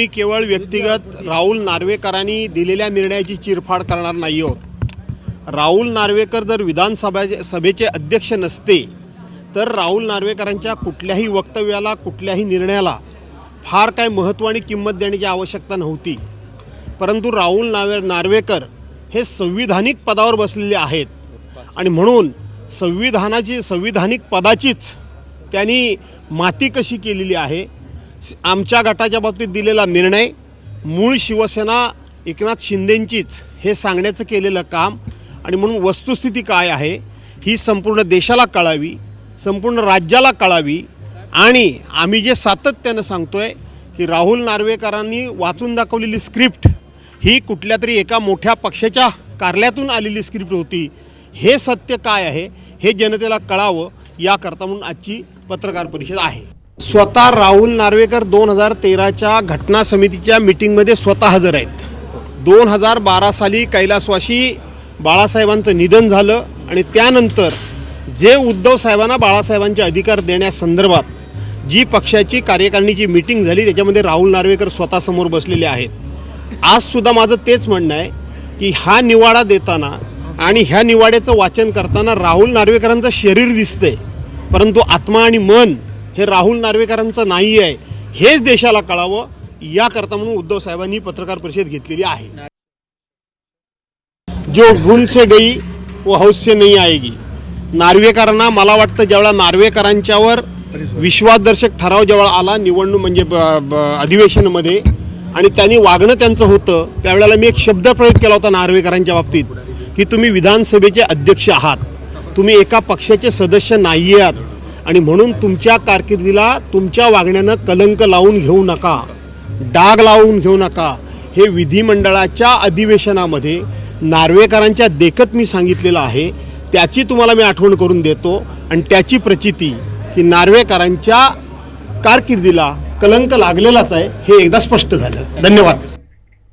मी केवळ व्यक्तिगत राहुल नार्वेकरांनी दिलेल्या निर्णयाची चिरफाड करणार नाही आहोत. राहुल नार्वेकर जर विधानसभा सभेचे अध्यक्ष नसते तर राहुल नार्वेकरांच्या कुठल्याही वक्तव्याला कुठल्याही निर्णयाला फार काय महत्त्व आणि किंमत देण्याची आवश्यकता नव्हती. परंतु राहुल नावे नार्वेकर हे संविधानिक पदावर बसलेले आहेत आणि म्हणून संविधानाची संविधानिक पदाचीच त्यांनी माती कशी केलेली आहे आमच्या गटाच्या बाबतीत दिलेला निर्णय मूळ शिवसेना एकनाथ शिंदेंचीच हे सांगण्याचं केलेलं काम आणि म्हणून वस्तुस्थिती काय आहे ही संपूर्ण देशाला कळावी संपूर्ण राज्याला कळावी आणि आम्ही जे सातत्यानं सांगतोय की राहुल नार्वेकरांनी वाचून दाखवलेली स्क्रिप्ट ही कुठल्या तरी एका मोठ्या पक्षाच्या कार्यातून आलेली स्क्रिप्ट होती. हे सत्य काय आहे हे जनतेला कळावं याकरता म्हणून आजची पत्रकार परिषद आहे. स्वतः राहुल नार्वेकर दोन हजार तेराच्या घटना समितीच्या मिटिंगमध्ये स्वतः हजर आहेत. दोन हजार बारा साली कैलासवाशी बाळासाहेबांचं निधन झालं आणि त्यानंतर जे उद्धव साहेबांना बाळासाहेबांचे अधिकार देण्यासंदर्भात जी पक्षाची कार्यकारिणीची मीटिंग झाली त्याच्यामध्ये राहुल नार्वेकर स्वतःसमोर बसलेले आहेत. आजसुद्धा माझं तेच म्हणणं आहे की हा निवाडा देताना आणि ह्या निवाड्याचं वाचन करताना राहुल नार्वेकरांचं शरीर दिसतंय परंतु आत्मा आणि मन हे राहुल नार्वेकरांचं नाही आहे हेच देशाला कळावं. याकरता म्हणून उद्धव साहेबांनी पत्रकार परिषद घेतलेली आहे. जो गुण से गई व हौस से आएगी. नार्वेकरांना मला वाटतं ज्यावेळा नार्वेकरांच्यावर विश्वासदर्शक ठराव जेव्हा आला निवडणूक म्हणजे ब- ब- अधिवेशनामध्ये आणि त्यांनी वागणं त्यांचं होतं त्यावेळेला मी एक शब्द प्रयोग केला होता नार्वेकरांच्या बाबतीत की तुम्ही विधानसभेचे अध्यक्ष आहात. तुम्ही एका पक्षाचे सदस्य नाही आहात. आणि म्हणून तुमच्या कारकिर्दीला तुमच्या वागण्यानं कलंक लावून घेऊ नका डाग लावून घेऊ नका. हे विधिमंडळाच्या अधिवेशनामध्ये नार्वेकरांच्या देखत मी सांगितलेलं आहे. त्याची तुम्हाला मी आठवण करून देतो आणि त्याची प्रचिती की नार्वेकरांच्या कारकिर्दीला कलंक लागलेलाच आहे हे एकदा स्पष्ट झालं. धन्यवाद.